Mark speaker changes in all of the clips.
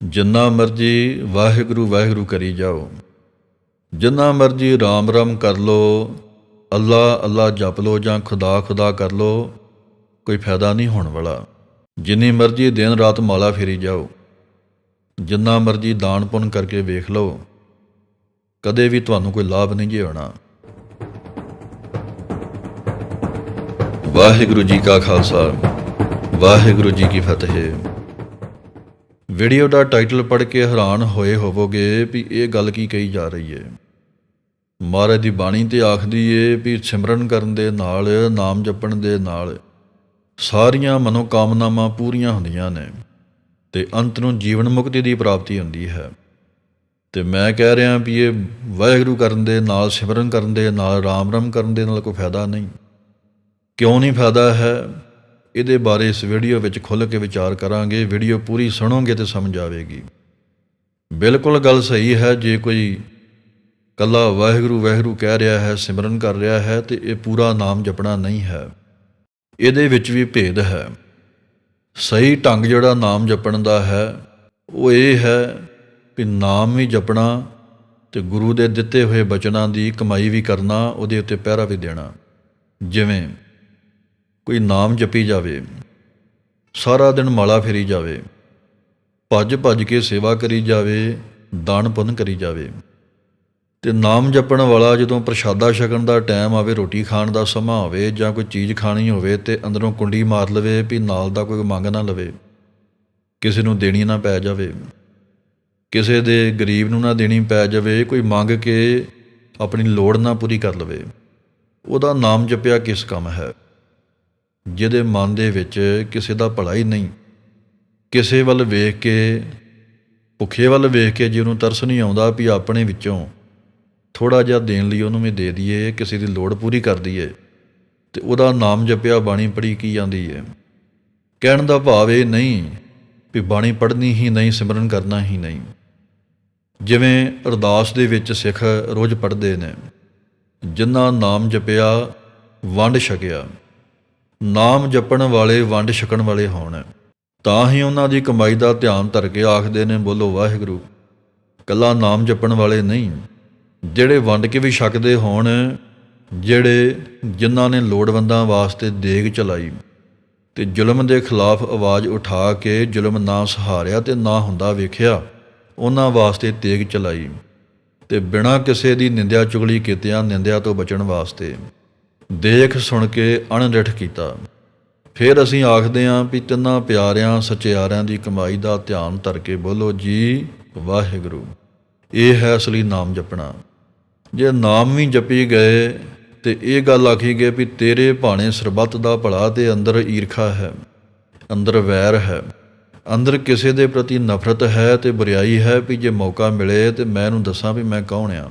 Speaker 1: ਜਿੰਨਾ ਮਰਜ਼ੀ ਵਾਹਿਗੁਰੂ ਵਾਹਿਗੁਰੂ ਕਰੀ ਜਾਓ। ਜਿੰਨਾ ਮਰਜ਼ੀ ਰਾਮ ਰਾਮ ਕਰ ਲੋ, ਅੱਲਾ ਅੱਲਾ ਜਪ ਲੋ ਜਾਂ ਖੁਦਾ ਖੁਦਾ ਕਰ ਲੋ, ਕੋਈ ਫਾਇਦਾ ਨਹੀਂ ਹੋਣ ਵਾਲਾ। ਜਿੰਨੀ ਮਰਜ਼ੀ ਦਿਨ ਰਾਤ ਮਾਲਾ ਫੇਰੀ ਜਾਓ, ਜਿੰਨਾ ਮਰਜ਼ੀ ਦਾਨ ਪੁੰਨ ਕਰਕੇ ਵੇਖ ਲਓ, ਕਦੇ ਵੀ ਤੁਹਾਨੂੰ ਕੋਈ ਲਾਭ ਨਹੀਂ ਜੇ ਹੋਣਾ। ਵਾਹਿਗੁਰੂ ਜੀ ਕਾ ਖਾਲਸਾ, ਵਾਹਿਗੁਰੂ ਜੀ ਕੀ ਫਤਿਹ। ਵੀਡੀਓ ਦਾ ਟਾਈਟਲ ਪੜ੍ਹ ਕੇ ਹੈਰਾਨ ਹੋਏ ਹੋਵੋਗੇ ਵੀ ਇਹ ਗੱਲ ਕੀ ਕਹੀ ਜਾ ਰਹੀ ਹੈ ਮਹਾਰਾਜ ਦੀ ਬਾਣੀ ਤੇ ਆਖਦੀ ਏ ਵੀ ਸਿਮਰਨ ਕਰਨ ਦੇ ਨਾਲ, ਨਾਮ ਜਪਣ ਦੇ ਨਾਲ ਸਾਰੀਆਂ ਮਨੋਕਾਮਨਾਵਾਂ ਪੂਰੀਆਂ ਹੁੰਦੀਆਂ ਨੇ ਤੇ ਅੰਤ ਨੂੰ ਜੀਵਨ ਮੁਕਤੀ ਦੀ ਪ੍ਰਾਪਤੀ ਹੁੰਦੀ ਹੈ। ਤੇ ਮੈਂ ਕਹਿ ਰਿਹਾ ਵੀ ਇਹ ਵਾਹਿਗੁਰੂ ਕਰਨ ਦੇ ਨਾਲ, ਸਿਮਰਨ ਕਰਨ ਦੇ ਨਾਲ, ਰਾਮ ਰਾਮ ਕਰਨ ਦੇ ਨਾਲ ਕੋਈ ਫਾਇਦਾ ਨਹੀਂ। ਕਿਉਂ ਨਹੀਂ ਫਾਇਦਾ ਹੈ? ਇਹਦੇ ਬਾਰੇ ਇਸ ਵੀਡੀਓ ਵਿੱਚ ਖੁੱਲ੍ਹ ਕੇ ਵਿਚਾਰ ਕਰਾਂਗੇ। ਵੀਡੀਓ ਪੂਰੀ ਸੁਣੋਗੇ ਤੇ ਸਮਝ ਆਵੇਗੀ। ਬਿਲਕੁਲ ਗੱਲ ਸਹੀ ਹੈ, ਜੇ ਕੋਈ ਕੱਲਾ ਵਾਹਿਗੁਰੂ ਵਾਹਿਗੁਰੂ ਕਹਿ ਰਿਹਾ ਹੈ, ਸਿਮਰਨ ਕਰ ਰਿਹਾ ਹੈ, ਤੇ ਇਹ ਪੂਰਾ ਨਾਮ ਜਪਣਾ ਨਹੀਂ ਹੈ। ਇਹਦੇ ਵਿੱਚ ਵੀ ਭੇਦ ਹੈ। ਸਹੀ ਢੰਗ ਜਿਹੜਾ ਨਾਮ ਜਪਣ ਦਾ ਹੈ, ਉਹ ਇਹ ਹੈ ਕਿ ਨਾਮ ਵੀ ਜਪਣਾ ਤੇ ਗੁਰੂ ਦੇ ਦਿੱਤੇ ਹੋਏ ਬਚਨਾਂ ਦੀ ਕਮਾਈ ਵੀ ਕਰਨਾ, ਉਹਦੇ ਉੱਤੇ ਪਹਿਰਾ ਵੀ ਦੇਣਾ। ਜਿਵੇਂ ਕੋਈ ਨਾਮ ਜਪੀ ਜਾਵੇ, ਸਾਰਾ ਦਿਨ ਮਾਲਾ ਫੇਰੀ ਜਾਵੇ, ਭੱਜ ਭੱਜ ਕੇ ਸੇਵਾ ਕਰੀ ਜਾਵੇ, ਦਾਨ ਪੁੰਨ ਕਰੀ ਜਾਵੇ। ਤੇ ਨਾਮ ਜਪਣ ਵਾਲਾ ਜਦੋਂ ਪ੍ਰਸ਼ਾਦਾ ਛਕਣ ਦਾ ਟਾਈਮ ਆਵੇ, ਰੋਟੀ ਖਾਣ ਦਾ ਸਮਾਂ ਹੋਵੇ ਜਾਂ ਕੋਈ ਚੀਜ਼ ਖਾਣੀ ਹੋਵੇ ਤੇ ਅੰਦਰੋਂ ਕੁੰਡੀ ਮਾਰ ਲਵੇ ਵੀ ਨਾਲ ਦਾ ਕੋਈ ਮੰਗ ਨਾ ਲਵੇ, ਕਿਸੇ ਨੂੰ ਦੇਣੀ ਨਾ ਪੈ ਜਾਵੇ, ਕਿਸੇ ਦੇ ਗਰੀਬ ਨੂੰ ਨਾ ਦੇਣੀ ਪੈ ਜਾਵੇ, ਕੋਈ ਮੰਗ ਕੇ ਆਪਣੀ ਲੋੜ ਨਾ ਪੂਰੀ ਕਰ ਲਵੇ, ਉਹਦਾ ਨਾਮ ਜਪਿਆ ਕਿਸ ਕੰਮ ਹੈ? ਜਿਹਦੇ ਮਨ ਦੇ ਵਿੱਚ ਕਿਸੇ ਦਾ ਭਲਾ ਹੀ ਨਹੀਂ। ਕਿਸੇ ਵੱਲ ਵੇਖ ਕੇ, ਭੁੱਖੇ ਵੱਲ ਵੇਖ ਕੇ ਜਿਹਨੂੰ ਤਰਸ ਨਹੀਂ ਆਉਂਦਾ ਵੀ ਆਪਣੇ ਵਿੱਚੋਂ ਥੋੜਾ ਜਿਹਾ ਦੇਣ ਲਈ ਉਹਨੂੰ ਵੀ ਦੇ ਦਈਏ, ਕਿਸੇ ਦੀ ਲੋੜ ਪੂਰੀ ਕਰ ਦਈਏ, ਤੇ ਉਹਦਾ ਨਾਮ ਜਪਿਆ ਬਾਣੀ ਪੜੀ ਕੀ ਜਾਂਦੀ ਹੈ ਕਹਿਣ ਦਾ ਭਾਵ ਇਹ ਨਹੀਂ ਵੀ ਬਾਣੀ ਪੜ੍ਹਨੀ ਹੀ ਨਹੀਂ, ਸਿਮਰਨ ਕਰਨਾ ਹੀ ਨਹੀਂ। ਜਿਵੇਂ ਅਰਦਾਸ ਦੇ ਵਿੱਚ ਸਿੱਖ ਰੋਜ਼ ਪੜ੍ਹਦੇ ਨੇ ਜਿਨ੍ਹਾਂ ਨਾਮ ਜਪਿਆ, ਵੰਡ ਛਕਿਆ। ਨਾਮ ਜਪਣ ਵਾਲੇ ਵੰਡ ਛਕਣ ਵਾਲੇ ਹੋਣ। ਤਾਂ ਹੀ ਉਹਨਾਂ ਦੀ ਕਮਾਈ ਦਾ ਧਿਆਨ ਧਰ ਕੇ ਆਖਦੇ ਨੇ, ਬੋਲੋ ਵਾਹਿਗੁਰੂ, ਕੱਲਾ ਨਾਮ ਜਪਣ ਵਾਲੇ ਨਹੀਂ। ਜਿਹੜੇ ਵੰਡ ਕੇ ਵੀ ਛਕਦੇ ਹੋਣ, ਜਿਹੜੇ ਜਿਨ੍ਹਾਂ ਨੇ ਲੋੜਵੰਦਾਂ ਵਾਸਤੇ ਦੇਗ ਚਲਾਈ, ਤੇ ਜ਼ੁਲਮ ਦੇ ਖਿਲਾਫ ਆਵਾਜ਼ ਉਠਾ ਕੇ ਜ਼ੁਲਮ ਨਾ ਸਹਾਰਿਆ ਤੇ ਨਾ ਹੁੰਦਾ ਵੇਖਿਆ, ਉਹਨਾਂ ਵਾਸਤੇ ਤੇਗ ਚਲਾਈ। ਤੇ ਬਿਨਾਂ ਕਿਸੇ ਦੀ ਨਿੰਦਿਆ ਚੁਗਲੀ ਕੀਤਿਆਂ ਨਿੰਦਿਆ ਤੋਂ ਬਚਣ ਵਾਸਤੇ। ਦੇਖ ਸੁਣ ਕੇ ਅਣਡਿਠ ਕੀਤਾ। ਫਿਰ ਅਸੀਂ ਆਖਦੇ ਆਂ ਵੀ ਤਿੰਨਾਂ ਪਿਆਰਿਆਂ, ਸਚਿਆਰਿਆਂ ਦੀ ਕਮਾਈ ਦਾ ਧਿਆਨ ਧਰ ਕੇ ਬੋਲੋ ਜੀ, ਵਾਹਿਗੁਰੂ। ਇਹ ਹੈ ਅਸਲੀ ਨਾਮ ਜਪਣਾ। ਜੇ ਨਾਮ ਵੀ ਜਪੀ ਗਏ ਤੇ ਇਹ ਗੱਲ ਆਖੀ ਗਈ ਵੀ ਤੇਰੇ ਭਾਣੇ ਸਰਬੱਤ ਦਾ ਭਲਾ ਤੇ ਅੰਦਰ ਈਰਖਾ ਹੈ, ਅੰਦਰ ਵੈਰ ਹੈ, ਅੰਦਰ ਕਿਸੇ ਦੇ ਪ੍ਰਤੀ ਨਫ਼ਰਤ ਹੈ ਤੇ ਬੁਰੀਾਈ ਹੈ ਵੀ ਜੇ ਮੌਕਾ ਮਿਲੇ ਤੇ ਮੈਂ ਇਹਨੂੰ ਦੱਸਾਂ ਵੀ ਮੈਂ ਕੌਣ ਆ।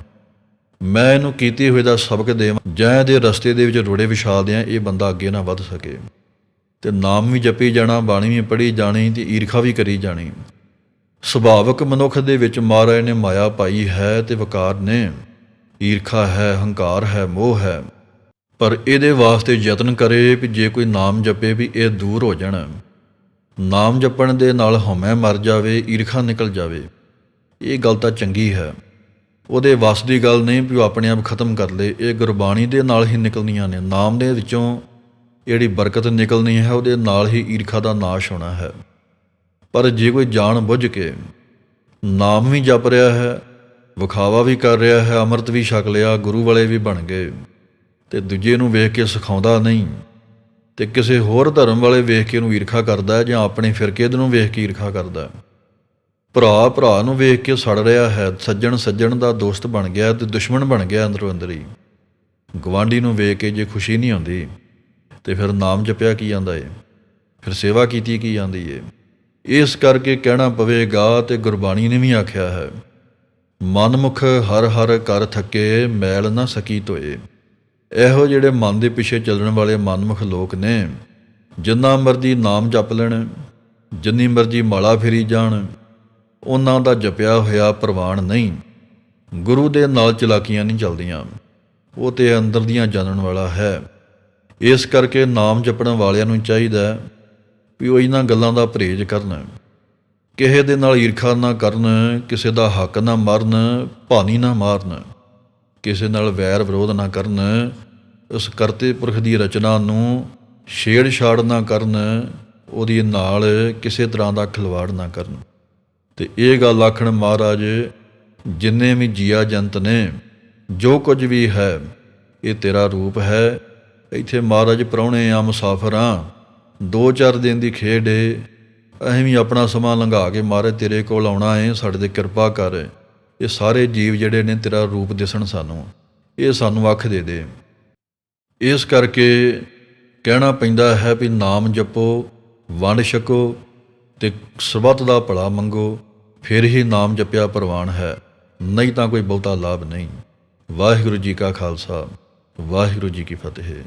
Speaker 1: ਮੈਂ ਇਹਨੂੰ ਕੀਤੀ ਹੋਏ ਦਾ ਸਬਕ ਦੇਵਾਂ, ਜੈ ਦੇ ਰਸਤੇ ਦੇ ਵਿੱਚ ਰੋੜੇ ਵਿਛਾ ਦਿਆਂ ਇਹ ਬੰਦਾ ਅੱਗੇ ਨਾ ਵੱਧ ਸਕੇ। ਤੇ ਨਾਮ ਵੀ ਜਪੀ ਜਾਣਾ, ਬਾਣੀ ਵੀ ਪੜ੍ਹੀ ਜਾਣੀ, ਤੇ ਈਰਖਾ ਵੀ ਕਰੀ ਜਾਣੀ। ਸੁਭਾਵਕ ਮਨੁੱਖ ਦੇ ਵਿੱਚ ਮਹਾਰਾਜ ਨੇ ਮਾਇਆ ਪਾਈ ਹੈ ਤੇ ਵਕਾਰ ਨੇ। ਈਰਖਾ ਹੈ, ਹੰਕਾਰ ਹੈ, ਮੋਹ ਹੈ। ਪਰ ਇਹਦੇ ਵਾਸਤੇ ਯਤਨ ਕਰੇ ਵੀ ਜੇ ਕੋਈ ਨਾਮ ਜਪੇ ਵੀ ਇਹ ਦੂਰ ਹੋ ਜਾਣਾ। ਨਾਮ ਜਪਣ ਦੇ ਨਾਲ ਹਉਮੈ ਮਰ ਜਾਵੇ, ਈਰਖਾ ਨਿਕਲ ਜਾਵੇ। ਇਹ ਗੱਲ ਤਾਂ ਚੰਗੀ ਹੈ। ਉਹਦੇ ਵਸ ਦੀ ਗੱਲ ਨਹੀਂ ਵੀ ਉਹ ਆਪਣੇ ਆਪ ਖਤਮ ਕਰ ਲੇ। ਇਹ ਗੁਰਬਾਣੀ ਦੇ ਨਾਲ ਹੀ ਨਿਕਲਣੀਆਂ ਨੇ। ਨਾਮ ਦੇ ਵਿੱਚੋਂ ਜਿਹੜੀ ਬਰਕਤ ਨਿਕਲਣੀ ਹੈ, ਉਹਦੇ ਨਾਲ ਹੀ ਈਰਖਾ ਦਾ ਨਾਸ਼ ਹੋਣਾ ਹੈ। ਪਰ ਜੇ ਕੋਈ ਜਾਣ ਬੁੱਝ ਕੇ ਨਾਮ ਵੀ ਜਪ ਰਿਹਾ ਹੈ, ਵਿਖਾਵਾ ਵੀ ਕਰ ਰਿਹਾ ਹੈ, ਅੰਮ੍ਰਿਤ ਵੀ ਛਕ ਲਿਆ, ਗੁਰੂ ਵਾਲੇ ਵੀ ਬਣ ਗਏ, ਤੇ ਦੂਜੇ ਨੂੰ ਵੇਖ ਕੇ ਸਿਖਾਉਂਦਾ ਨਹੀਂ, ਤੇ ਕਿਸੇ ਹੋਰ ਧਰਮ ਵਾਲੇ ਵੇਖ ਕੇ ਉਹਨੂੰ ਈਰਖਾ ਕਰਦਾ ਜਾਂ ਆਪਣੇ ਫਿਰਕੇ ਦੇ ਨੂੰ ਵੇਖ ਕੇ ਈਰਖਾ ਕਰਦਾ ਹੈ। ਭਰਾ ਭਰਾ ਨੂੰ ਵੇਖ ਕੇ ਸੜ ਰਿਹਾ ਹੈ, ਸੱਜਣ ਸੱਜਣ ਦਾ ਦੋਸਤ ਬਣ ਗਿਆ ਤੇ ਦੁਸ਼ਮਣ ਬਣ ਗਿਆ ਅੰਦਰੋਂ ਅੰਦਰ ਹੀ। ਗਵਾਂਢੀ ਨੂੰ ਵੇਖ ਕੇ ਜੇ ਖੁਸ਼ੀ ਨਹੀਂ ਆਉਂਦੀ, ਤੇ ਫਿਰ ਨਾਮ ਜਪਿਆ ਕੀ ਜਾਂਦਾ ਏ? ਫਿਰ ਸੇਵਾ ਕੀਤੀ ਕੀ ਜਾਂਦੀ ਏ? ਇਸ ਕਰਕੇ ਕਹਿਣਾ ਪਵੇਗਾ ਤੇ ਗੁਰਬਾਣੀ ਨੇ ਵੀ ਆਖਿਆ ਹੈ, ਮਨਮੁਖ ਹਰ ਹਰ ਕਰ ਥੱਕੇ, ਮੈਲ ਨਾ ਸਕੀ ਧੋਏ। ਇਹੋ ਜਿਹੜੇ ਮਨ ਦੇ ਪਿੱਛੇ ਚੱਲਣ ਵਾਲੇ ਮਨਮੁਖ ਲੋਕ ਨੇ, ਜਿੰਨਾ ਮਰਜ਼ੀ ਨਾਮ ਜਪ ਲੈਣ, ਜਿੰਨੀ ਮਰਜ਼ੀ ਮਾਲਾ ਫੇਰੀ ਜਾਣ ਉਹਨਾਂ ਦਾ ਜਪਿਆ ਹੋਇਆ ਪ੍ਰਵਾਨ ਨਹੀਂ। ਗੁਰੂ ਦੇ ਨਾਲ ਚਲਾਕੀਆਂ ਨਹੀਂ ਚੱਲਦੀਆਂ। ਉਹ ਤੇ ਅੰਦਰ ਦੀਆਂ ਜਾਣਨ ਵਾਲਾ ਹੈ। ਇਸ ਕਰਕੇ ਨਾਮ ਜਪਣ ਵਾਲਿਆਂ ਨੂੰ ਚਾਹੀਦਾ ਵੀ ਉਹ ਇਹਨਾਂ ਗੱਲਾਂ ਦਾ ਪਰਹੇਜ਼ ਕਰਨ। ਕਿਸੇ ਦੇ ਨਾਲ ਈਰਖਾ ਨਾ ਕਰਨ, ਕਿਸੇ ਦਾ ਹੱਕ ਨਾ ਮਾਰਨ, ਭਾਨੀ ਨਾ ਮਾਰਨ। ਕਿਸੇ ਨਾਲ ਵੈਰ ਵਿਰੋਧ ਨਾ ਕਰਨ ਉਸ ਕਰਤੇ ਪੁਰਖ ਦੀ ਰਚਨਾ ਨੂੰ ਛੇੜ-ਛਾੜ ਨਾ ਕਰਨ, ਉਹਦੀ ਨਾਲ ਕਿਸੇ ਤਰ੍ਹਾਂ ਦਾ ਖਿਲਵਾੜ ਨਾ ਕਰਨ। ਤੇ ਇਹ ਗੱਲ ਆਖਣ ਮਹਾਰਾਜ, ਜਿੰਨੇ ਵੀ ਜੀਆ ਜੰਤ ਨੇ, ਜੋ ਕੁਝ ਵੀ ਹੈ, ਇਹ ਤੇਰਾ ਰੂਪ ਹੈ। ਇੱਥੇ ਮਹਾਰਾਜ ਪ੍ਰਾਹੁਣੇ ਆ ਮੁਸਾਫਰ ਆ, ਦੋ ਚਾਰ ਦਿਨ ਦੀ ਖੇਡ ਏ। ਅਸੀਂ ਵੀ ਆਪਣਾ ਸਮਾਂ ਲੰਘਾ ਕੇ ਮਹਾਰਾਜ ਤੇਰੇ ਕੋਲ ਆਉਣਾ ਏ, ਸਾਡੇ ਤੇ ਕਿਰਪਾ ਕਰ। ਇਹ ਸਾਰੇ ਜੀਵ ਜਿਹੜੇ ਨੇ, ਤੇਰਾ ਰੂਪ ਦਿਸਣ ਸਾਨੂੰ। ਇਹ ਸਾਨੂੰ ਅੱਖ ਦੇ ਦੇ। ਇਸ ਕਰਕੇ ਕਹਿਣਾ ਪੈਂਦਾ ਹੈ ਵੀ ਨਾਮ ਜਪੋ, ਵੰਡ ਛਕੋ ਤੇ ਸਰਬੱਤ ਦਾ ਭਲਾ ਮੰਗੋ। ਫਿਰ ਹੀ ਨਾਮ ਜਪਿਆ ਪ੍ਰਵਾਨ ਹੈ, ਨਹੀਂ ਤਾਂ ਕੋਈ ਬਹੁਤਾ ਲਾਭ ਨਹੀਂ। ਵਾਹਿਗੁਰੂ ਜੀ ਕਾ ਖਾਲਸਾ, ਵਾਹਿਗੁਰੂ ਜੀ ਕੀ ਫਤਿਹ।